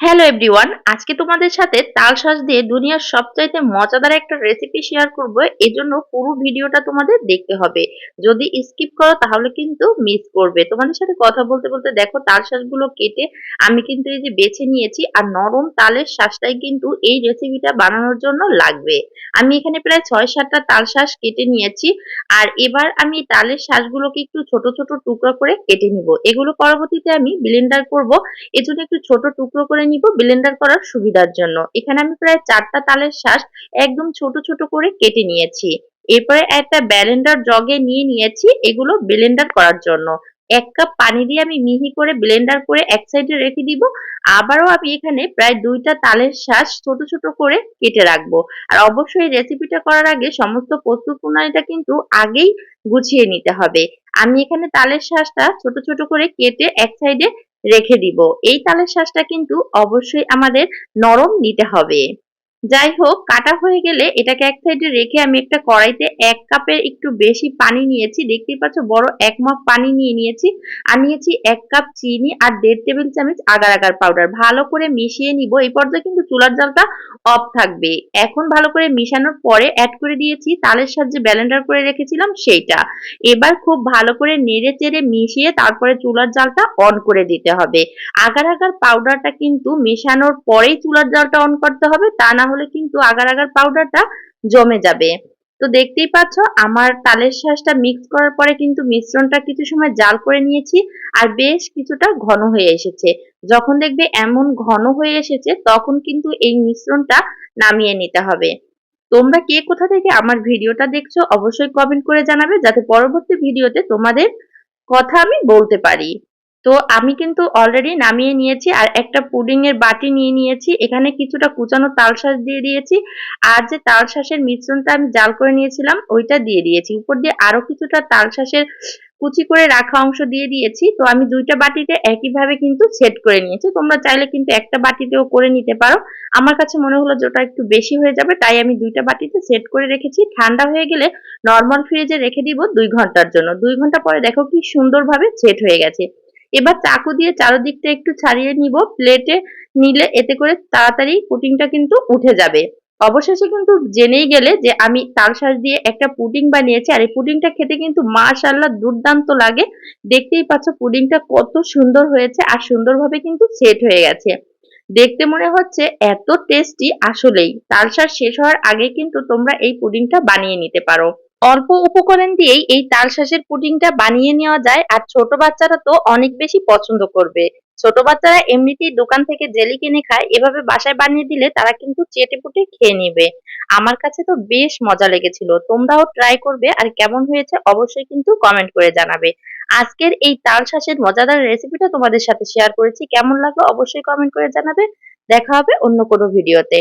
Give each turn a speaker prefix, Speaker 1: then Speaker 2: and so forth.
Speaker 1: Hello everyone আজকে তোমাদের সাথে তাল শাঁস দিয়ে দুনিয়ার সবচাইতে মজাদার একটা রেসিপি শেয়ার করব। এজন্য পুরো ভিডিওটা তোমাদের দেখতে হবে। যদি স্কিপ করো তাহলে কিন্তু মিস করবে। তোমাদের সাথে কথা বলতে বলতে দেখো তাল শাঁসগুলো কেটে আমি কিন্তু এই যে বেছে নিয়েছি আর নরম তালের শাঁসটাই কিন্তু এই রেসিপিটা বানানোর জন্য লাগবে। আমি এখানে প্রায় ছয় সাতটা তাল শাঁস কেটে নিয়েছি আর এবার আমি তালের শাঁসগুলোকে একটু ছোট ছোট টুকরো করে কেটে নিব। এগুলো পরবর্তীতে আমি ব্লেন্ডার করব। এজন্য একটু ছোট টুকরো করে নিব ব্লেন্ডার করার সুবিধার জন্য। এখানে আমি প্রায় চারটা তালের শ্বাস একদম ছোট ছোট করে কেটে নিয়েছি। এরপরে একটা ব্যালেন্ডার জগে নিয়ে নিয়েছি এগুলো ব্লেন্ডার করার জন্য। এক কাপ পানি দিয়ে আমি মিহি করে ব্লেন্ডার করে এক সাইডে রেখে দিব। আবারও আমি এখানে প্রায় দুইটা তালের শ্বাস ছোট ছোট করে কেটে রাখব। আর অবশ্যই রেসিপিটা করার আগে সমস্ত প্রস্তুত প্রণালীটা কিন্তু আগেই গুছিয়ে নিতে হবে। আমি এখানে তালের শ্বাসটা ছোট ছোট করে কেটে এক সাইডে রেখে দিব। এই তালের শাঁসটা কিন্তু অবশ্যই আমাদের নরম নিতে হবে। যাই হোক কাটা হয়ে গেলে এটাকে এক সাইডে রেখে আমি একটা কড়াইতে এক কাপের একটু বেশি পানি নিয়েছি। দেখতেই পাচ্ছ, বড় এক মাপ পানি নিয়ে নিয়েছি। আর নিয়েছি এক কাপ চিনি আর দেড় টেবিল চামচ আগার আগার পাউডার ভালো করে মিশিয়ে নিব। এই পর্যায়ে কিন্তু চুলার জালটা অফ থাকবে। এখন ভালো করে মিশানোর পরে অ্যাড করে দিয়েছি তালের সাহায্যে ব্যালেন্ডার করে রেখেছিলাম সেইটা। এবার খুব ভালো করে নেড়ে চেড়ে মিশিয়ে তারপরে চুলার জালটা অন করে দিতে হবে। আগার আগার পাউডারটা কিন্তু মেশানোর পরেই চুলার জালটা অন করতে হবে। তা না হলে কিন্তু আগার আগার পাউডারটা জমে যাবে। তো দেখতেই পাচ্ছ, আমার তালের শ্বাসটা মিক্স করার পরে কিন্তু মিশ্রণটা কিছু সময় জাল করে নিয়েছি আর বেশ কিছুটা ঘন হয়ে এসেছে। যখন দেখবে এমন ঘন হয়ে এসেছে, তখন কিন্তু এই মিশ্রণটা নামিয়ে নিতে হবে। তোমরা কে কোথা থেকে আমার ভিডিওটা দেখছ, অবশ্যই কমেন্ট করে জানাবে, যাতে পরবর্তী ভিডিওতে তোমাদের কথা আমি বলতে পারি। তো আমি কিন্তু অলরেডি নামিয়ে নিয়েছি আর একটা পুডিং এর বাটি নিয়ে নিয়েছি। এখানে কিছুটা কুচানো তালশাঁস দিয়ে দিয়েছি। আর যে তালশাঁসের মিশ্রণটা আমি জাল করে নিয়েছিলাম, ওইটা দিয়ে দিয়েছি। উপর দিয়ে আরও কিছুটা তালশাঁসের কুচি করে রাখা অংশ দিয়ে দিয়েছি। তো আমি দুইটা বাটিতে একইভাবে কিন্তু সেট করে নিয়েছি। তোমরা চাইলে কিন্তু একটা বাটিতেও করে নিতে পারো। আমার কাছে মনে হলো যে ওটা একটু বেশি হয়ে যাবে, তাই আমি দুইটা বাটিতে সেট করে রেখেছি। ঠান্ডা হয়ে গেলে নর্মাল ফ্রিজে রেখে দিব দুই ঘণ্টার জন্য। দুই ঘণ্টা পরে দেখো কি সুন্দরভাবে সেট হয়ে গেছে। এবার চাকু দিয়ে চারোদিকটা একটু ছাড়িয়ে নিব প্লেটে নিলে এতে করে তাড়াতাড়ি পুটিংটা কিন্তু উঠে যাবে। অবশেষে কিন্তু জেনেই গেলে যে আমি তালশাঁস দিয়ে একটা পুডিং বানিয়েছি, আর এই পুডিংটা খেতে কিন্তু মাশাল্লাহ দুর্দান্ত লাগে। দেখতেই পাচ্ছ পুডিংটা কত সুন্দর হয়েছে, আর সুন্দরভাবে কিন্তু সেট হয়ে গেছে। দেখতে মনে হচ্ছে এত টেস্টি আসলেই। তালশাঁস শেষ হওয়ার আগে কিন্তু তোমরা এই পুডিংটা বানিয়ে নিতে পারো। অল্প উপকরণ দিয়েই এই তালশাঁসের পুডিংটা বানিয়ে নেওয়া যায়, আর ছোট বাচ্চারা তো অনেক বেশি পছন্দ করবে। ছোট বাচ্চারা এমনিতেই দোকান থেকে জেলি কিনে খায়, এভাবে বাসায় বানিয়ে দিলে তারা কিন্তু চেটে পুটে খেয়ে নেবে। আমার কাছে তো বেশ মজা লেগেছিল, তোমরাও ট্রাই করবে, আর কেমন হয়েছে অবশ্যই কিন্তু কমেন্ট করে জানাবে। আজকের এই তাল শাঁসের মজাদার রেসিপিটা তোমাদের সাথে শেয়ার করেছি, কেমন লাগল অবশ্যই কমেন্ট করে জানাবে। দেখা হবে অন্য কোনো ভিডিওতে